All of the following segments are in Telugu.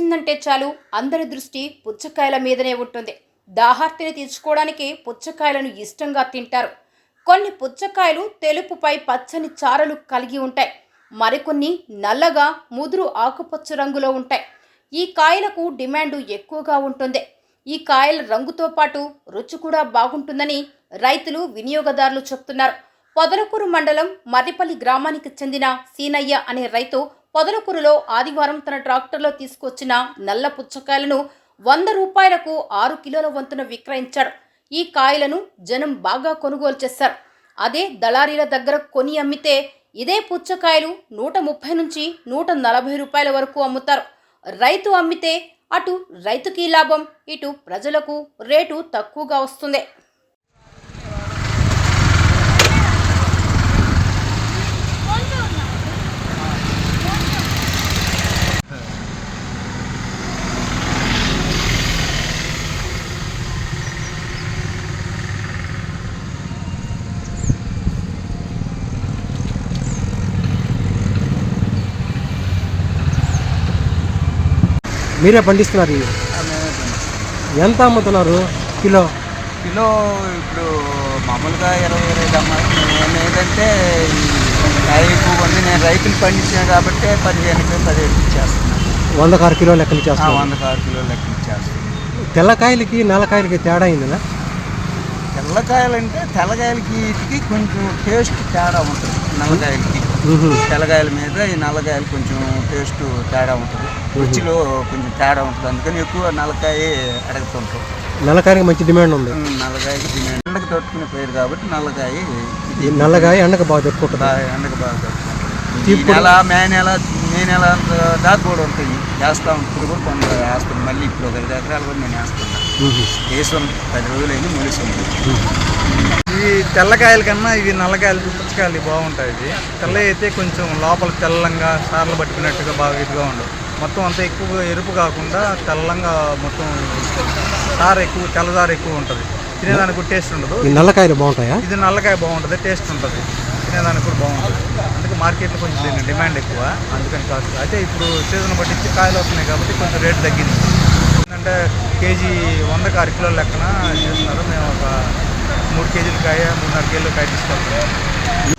వచ్చిందంటే చాలు. అందరి దృష్టి పుచ్చకాయల మీదనే ఉంటుంది. దాహార్తిని తీర్చుకోవడానికి పుచ్చకాయలను ఇష్టంగా తింటారు. కొన్ని పుచ్చకాయలు తెలుపుపై పచ్చని చారలు కలిగి ఉంటాయి. మరికొన్ని నల్లగా ముదురు ఆకుపచ్చ రంగులో ఉంటాయి. ఈ కాయలకు డిమాండ్ ఎక్కువగా ఉంటుంది. ఈ కాయల రంగుతో పాటు రుచి కూడా బాగుంటుందని రైతులు వినియోగదారులు చెప్తున్నారు. పొదలకూరు మండలం మర్రిపల్లి గ్రామానికి చెందిన సీనయ్య అనే రైతు పొదలకూరులో ఆదివారం తన ట్రాక్టర్లో తీసుకొచ్చిన నల్ల పుచ్చకాయలను వంద రూపాయలకు ఆరు కిలోల వంతున విక్రయించాడు ఈ కాయలను జనం బాగా కొనుగోలు చేశారు. అదే దళారీల దగ్గర కొని అమ్మితే ఇదే పుచ్చకాయలు నూట ముప్పై నుంచి నూట నలభై రూపాయల వరకు అమ్ముతారు. రైతు అమ్మితే అటు రైతుకి లాభం ఇటు ప్రజలకు రేటు తక్కువగా వస్తుంది. మీరే పండిస్తున్నారు ఇవి? ఎంత అమ్ముతున్నారు? కిలో? కిలో ఇప్పుడు మామూలుగా ఇరవై ఇరవై అమ్మాలి. నేను ఏంటంటే ఎక్కువ ఉంది నేను రైతులు పండించాను కాబట్టి పదిహేనుకి పదిహేను ఇచ్చేస్తున్నాను వంద కారు కిలో లెక్కలు చేస్తున్నారు వంద ఆరు కిలో లెక్క ఇచ్చేస్తున్నాను తెల్లకాయలకి నల్లకాయలకి తేడా అయిందినా తెల్లకాయలు అంటే తెల్లకాయలకి వీటికి కొంచెం టేస్ట్ తేడా ఉంటుంది. నల్లకాయలకి తెల్లకాయల మీద ఈ నల్లకాయలు కొంచెం టేస్ట్ తేడా ఉంటుంది. రుచిలో కొంచెం తేడా ఉంటుంది. అందుకని ఎక్కువ నల్లకాయ అడుగుతుంటాం. నల్లకాయకి మంచి డిమాండ్ ఉంది. నల్లకాయకి డిమాండ్. ఎండకు తట్టుకునే పేరు కాబట్టి నల్లకాయ ఈ నల్లకాయ ఎండకు బాగా తెచ్చుకుంటుంది బాగా ఎండకు బాగా తట్టుకుంటుంది. ఈ నెల మే నెల మే నెల అంత దాకా కూడా ఉంటాయి. వేస్తా. ఇప్పుడు కూడా కొంత వేస్తాను మళ్ళీ ఇప్పుడు ఒక ఐదు ఎకరాలు కూడా నేను వేస్తున్నాను వేసాం. పది రోజులైంది మొలిసింది ఇవి తెల్లకాయల కన్నా ఇవి నల్లకాయలు పుచ్చకాయలు బాగుంటాయి. ఇవి తెల్ల అయితే కొంచెం లోపల తెల్లంగా సార్లు పట్టుకున్నట్టుగా బాగా ఇదిగా ఉండవు. మొత్తం అంతా ఎక్కువ ఎరుపు కాకుండా తెల్లంగా మొత్తం సార్ ఎక్కువ తెల్లదారు ఎక్కువ ఉంటుంది. తినేదానికి కూడా టేస్ట్ ఉండదు. నల్లకాయలు బాగుంటాయా? ఇది నల్లకాయ బాగుంటుంది టేస్ట్ ఉంటుంది. తినేదానికి కూడా బాగుంటుంది. అందుకే మార్కెట్లో కొంచెం దీని డిమాండ్ ఎక్కువ. అందుకని కాస్ట్ అయితే ఇప్పుడు సీజన్ బట్టి కాయలు వస్తున్నాయి కాబట్టి కొంచెం రేట్ తగ్గింది. ఏంటంటే కేజీ వందకి అర కిలోల లెక్కన చేస్తున్నారు. మేము ఒక మూడు కేజీల కాయ మూడున్నర కేజీల కాయ తీసుకెళ్తాం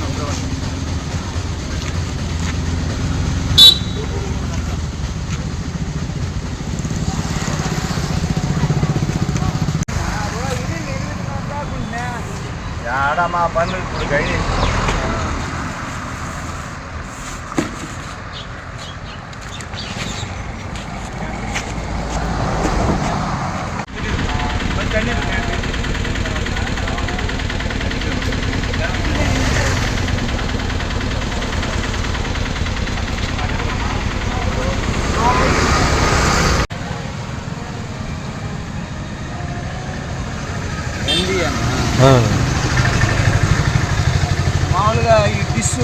đồng rồi யாடாமா பண்ணு இப்படி கை தண்ணி మామూలుగా ఈ డిష్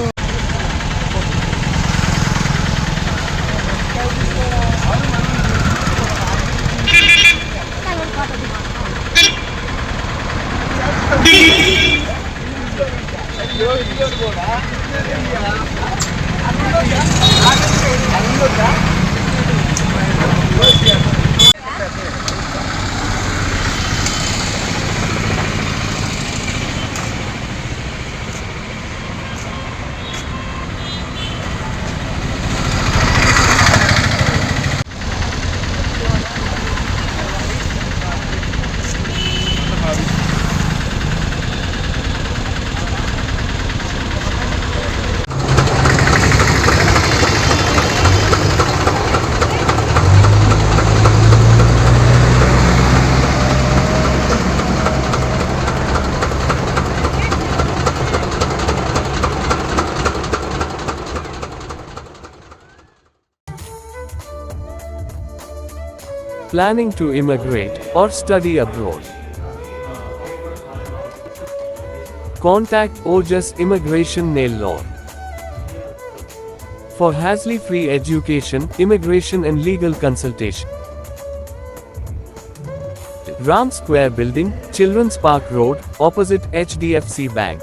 కూడా Planning to immigrate or study abroad. Contact Ojas Immigration Nail Law. For Hasley free education, immigration and legal consultation. Ram Square Building, Children's Park Road, opposite HDFC Bank.